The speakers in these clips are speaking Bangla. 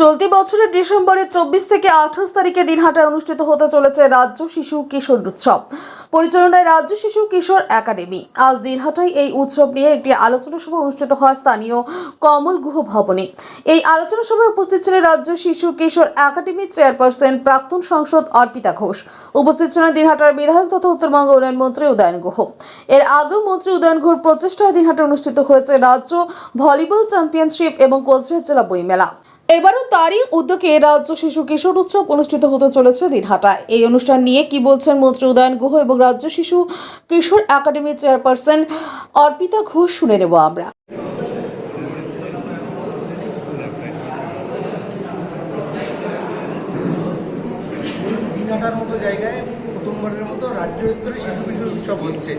চলতি বছরের ডিসেম্বরের চব্বিশ থেকে আঠাশ তারিখে দিনহাটায় অনুষ্ঠিত হতে চলেছে রাজ্য শিশু কিশোর উৎসব। পরিচালনায় রাজ্য শিশু কিশোর একাডেমি। আজ দিনহাটায় এই উৎসব নিয়ে একটি আলোচনা সভা অনুষ্ঠিত হয় স্থানীয় কমল গুহ ভবনে। এই আলোচনা সভায় উপস্থিত ছিলেন রাজ্য শিশু কিশোর একাডেমির চেয়ারপারসন প্রাক্তন সাংসদ অর্পিতা ঘোষ। উপস্থিত ছিলেন দিনহাটার বিধায়ক তথা উত্তরবঙ্গ উন্নয়ন মন্ত্রী উদয়ন গুহ। এর আগেও মন্ত্রী উদয়ন গুহর প্রচেষ্টায় দিনহাটে অনুষ্ঠিত হয়েছে রাজ্য ভলিবল চ্যাম্পিয়নশিপ এবং কোচবিহার জেলা বইমেলা। এবারও তারই উদ্যোগে রাজ্য শিশু কিশোর উৎসব অনুষ্ঠিত হতে চলেছে দিনহাটায় এই অনুষ্ঠান নিয়ে কি বলছেন মন্ত্রী উদয়ন গুহ এবং রাজ্য শিশু কিশোর একাডেমির চেয়ারপারসন অর্পিতা ঘোষ শুনে নেব আমরা দিনহাটার মতো জায়গায় প্রথমবারের মতো রাজ্য স্তরে শিশু কিশোর উৎসব হচ্ছে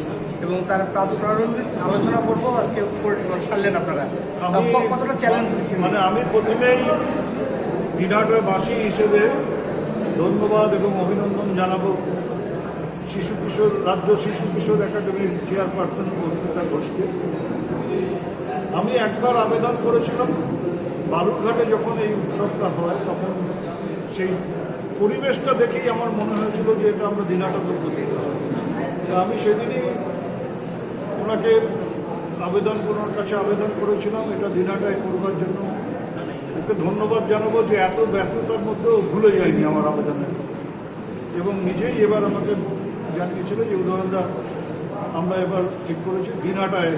এবং তার প্রারম্ভিক আলোচনা করব। আজকে সারলেন আপনারা। কতটা চ্যালেঞ্জ মানে আমি প্রথমেই দিনহাটাবাসী হিসেবে ধন্যবাদ এবং অভিনন্দন জানাব। শিশু কিশোর রাজ্য শিশু কিশোর একাডেমির চেয়ারপারসন অর্পিতা ঘোষকে। আমি একবার আবেদন করেছিলাম বালুরঘাটে যখন এই উৎসবটা হয় তখন সেই পরিবেশটা দেখেই আমার মনে হয়েছিল যে এটা আমরা দিনাটা করতে আমি সেদিনই ওনাকে আবেদন ওনার কাছে আবেদন করেছিলাম, এটা দিনাটায় করবার জন্য। ওকে ধন্যবাদ জানাব যে এত ব্যস্ততার মধ্যেও ভুলে যায়নি আমার আবেদনের। এবং নিজেই এবার আমাকে জানিয়েছিল যে উদয়নদা আমরা এবার ঠিক করেছি দিনাটায়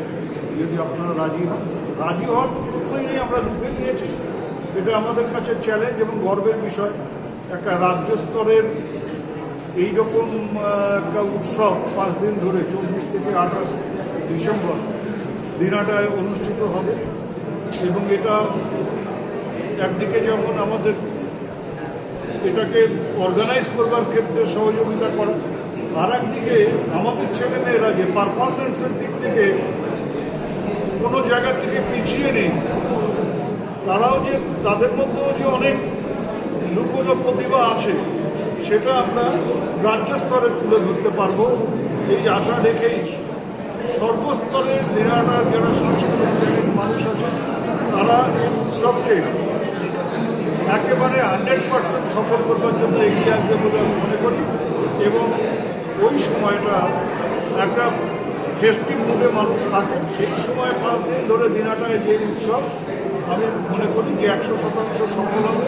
যদি আপনারা রাজি হন। রাজি হওয়ার প্রশ্নই নেই, আমরা লুকে নিয়েছি। এটা আমাদের কাছে চ্যালেঞ্জ এবং গর্বের বিষয়। একটা রাজ্য স্তরের এইরকম একটা উৎসব পাঁচ দিন ধরে চব্বিশ থেকে আঠাশ ডিসেম্বর দিনাটায় অনুষ্ঠিত হবে। এবং এটা একদিকে যেমন আমাদের এটাকে অর্গানাইজ করবার ক্ষেত্রে সহযোগিতা করা আর একদিকে আমাদের ছেলেমেয়েরা যে পারফরমেন্সের দিক থেকে কোনো জায়গা থেকে পিছিয়ে নেই, তারাও যে, তাদের মধ্যেও যে অনেক লুকোনো প্রতিভা আছে, সেটা আমরা রাজ্য স্তরে তুলে ধরতে পারব। এই আশা রেখেই সর্বস্তরে দিনাটার যারা সাংস্কৃতিক মানুষ আছে তারা এই উৎসবকে একেবারে হান্ড্রেড পার্সেন্ট সফল করবার জন্য এগিয়ে আসবে বলে আমি মনে করি এবং ওই সময়টা একটা ফেস্টিভ মুডে মানুষ থাকে। সেই সময় পাঁচ দিন ধরে দিনাটায় যে উৎসব, আমি মনে করি যে একশো শতাংশ সফল হবে।